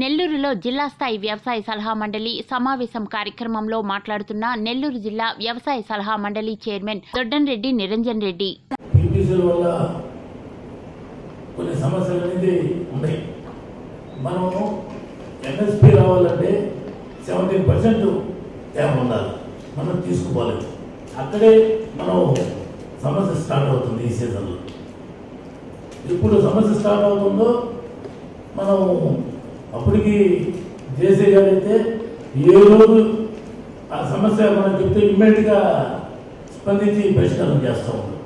నెల్లూరులో జిల్లా స్థాయి వ్యవసాయ సలహా మండలి సమావేశం కార్యక్రమంలో మాట్లాడుతున్న నెల్లూరు జిల్లా వ్యవసాయ సలహా మండలి చైర్మన్ దొడ్డన్రెడ్డి నిరంజన్ రెడ్డి. కొన్ని సమస్యలు అనేది ఉన్నాయి. మనము ఎంఎస్పి రావాలంటే సెవెంటీన్ పర్సెంట్ తేమ ఉండాలి? మనం తీసుకోవాలి. అక్కడే మనం సమస్య స్టార్ట్ అవుతుంది ఈ సీజన్లో ఇప్పుడు సమస్య స్టార్ట్ అవుతుందో మనం అప్పటికి జేసీ గారు అయితే ఏ రోజు ఆ సమస్య మనం చెప్తే ఇమ్మీడియట్గా స్పందించి పరిష్కారం చేస్తూ ఉంటాం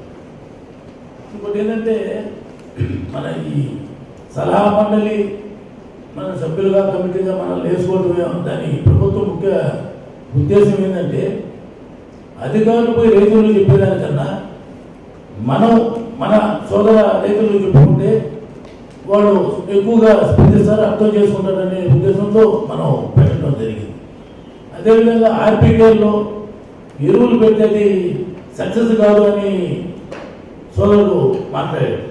ఇంకోటి ఏంటంటే మన ఈ సలహా మండలి మన సభ్యులుగా కమిటీగా మనం వేసుకోవడమే దాని ప్రభుత్వం ముఖ్య ఉద్దేశం ఏంటంటే అధికారులు పోయి రైతులు చెప్పేదానికన్నా మనం మన సోదర రైతులు చెప్పుకుంటే వాళ్ళు ఎక్కువగా స్పందిస్తారు అర్థం చేసుకుంటారనే ఉద్దేశంతో మనం పెట్టడం జరిగింది. అదేవిధంగా ఆర్పీకేలో ఎరువులు పెట్టేది సక్సెస్ కాదు అని సోదరుడు మాట్లాడారు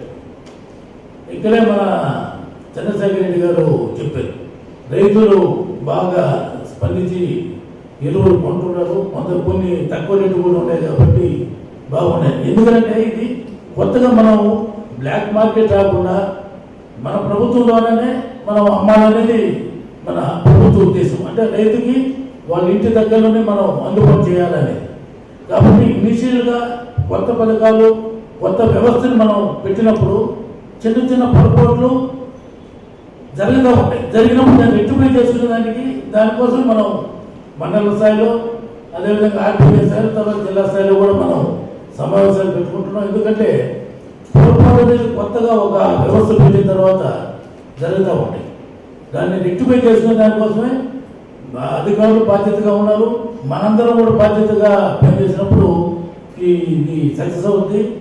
ఇక్కడే మన చంద్రశేఖర్ రెడ్డి గారు చెప్పారు. రైతులు బాగా స్పందించి ఎరువులు కొంటున్నారు. కొంత కొన్ని తక్కువ రేటు కూడా ఉన్నాయి కాబట్టి బాగున్నాయి. ఎందుకంటే ఇది కొత్తగా మనం బ్లాక్ మార్కెట్ రాకుండా మన ప్రభుత్వం ద్వారానే మనం అమ్మాలనేది మన ప్రభుత్వ ఉద్దేశం. అంటే రైతుకి వాళ్ళ ఇంటి దగ్గరలోనే మనం అందుబాటు చేయాలనేది కాబట్టి ఇనిషియల్గా కొత్త పథకాలు కొత్త వ్యవస్థను మనం పెట్టినప్పుడు చిన్న చిన్న పొరపాట్లు జరుగుతూ ఉంటాయి. జరిగినప్పుడు దాన్ని రెక్టిఫై చేసుకునే దానికి దానికోసం మనం మండల స్థాయిలో అదేవిధంగా ఆర్టీఏ స్థాయిలో తర్వాత జిల్లా స్థాయిలో కూడా మనం సమావేశాలు పెట్టుకుంటున్నాం. ఎందుకంటే ఆంధ్రప్రదేశ్ కొత్తగా ఒక వ్యవస్థ పెట్టిన తర్వాత జరుగుతూ ఉంటాయి. దాన్ని రెక్టిఫై చేసుకునే దానికోసమే అధికారులు బాధ్యతగా ఉన్నారు. మనందరం కూడా బాధ్యతగా పనిచేసినప్పుడు ఈ ఇది సక్సెస్ అవుతుంది